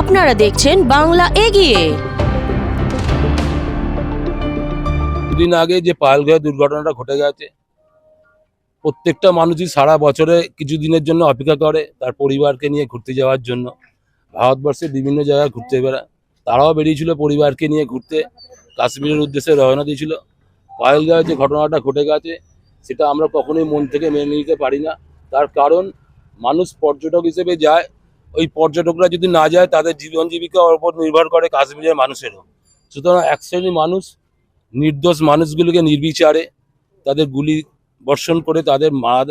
আপনারা দেখছেন বাংলা এগিয়ে। দুদিন আগে যে পায়েলগাঁও দুর্ঘটনাটা ঘটে গেছে, প্রত্যেকটা মানুষই সারা বছরে কিছু দিনের জন্য অপেক্ষা করে তার পরিবারকে নিয়ে ঘুরতে যাওয়ার জন্য। ভারতবর্ষের বিভিন্ন জায়গায় ঘুরতে বেড়ায় তারাও বেরিয়েছিল পরিবারকে নিয়ে ঘুরতে, কাশ্মীরের উদ্দেশ্যে রওনা দিয়েছিল। পায়েলগাঁওয়ে যে ঘটনাটা ঘটে গেছে, সেটা আমরা কখনোই মন থেকে মেনে নিতে পারি না। তার কারণ, মানুষ পর্যটক হিসেবে যায় ওই পর্যটকরা যদি না যায়, তাদের জীবন জীবিকার উপর নির্ভর করে কাশ্মীরের মানুষেরও। সুতরাং এক শ্রেণির মানুষ, নির্দোষ মানুষগুলোকে নির্বিচারে তাদের গুলি বর্ষণ করে তাদের মারা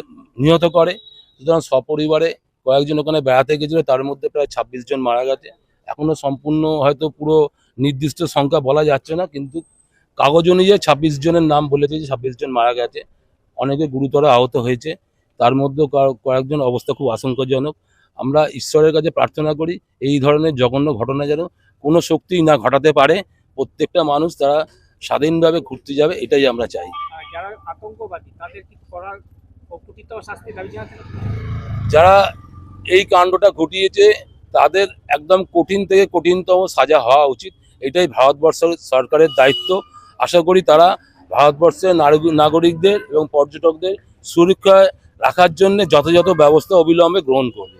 নিহত করে। সুতরাং সপরিবারে কয়েকজন ওখানে বেড়াতে গেছিল, তার মধ্যে প্রায় ছাব্বিশ জন মারা গেছে। এখনও সম্পূর্ণ হয়তো পুরো নির্দিষ্ট সংখ্যা বলা যাচ্ছে না, কিন্তু কাগজ অনুযায়ী ছাব্বিশ জনের নাম বলেছে যে ছাব্বিশ জন মারা গেছে। অনেকে গুরুতর আহত হয়েছে। তার মধ্যে কয়েকজন অবস্থা খুব আশঙ্কাজনক। আমরা ঈশ্বরের কাছে প্রার্থনা করি এই ধরনের জঘন্য ঘটনা যেন কোনো শক্তি না ঘটাতে পারে। প্রত্যেকটা মানুষ তারা স্বাধীনভাবে ঘুরতে যাবে এটাই আমরা চাই। যারা আতঙ্কবাদী তাদের কি করার শাস্তি দাবি যারা এই কাণ্ডটা ঘটিয়েছে তাদের একদম কঠিন থেকে কঠিনতম সাজা হওয়া উচিত। এটাই ভারতবর্ষ সরকারের দায়িত্ব। আশা করি তারা ভারতবর্ষের নাগরিকদের এবং পর্যটকদের সুরক্ষায় রাখার জন্য যথাযথ ব্যবস্থা অবিলম্বে গ্রহণ করবে।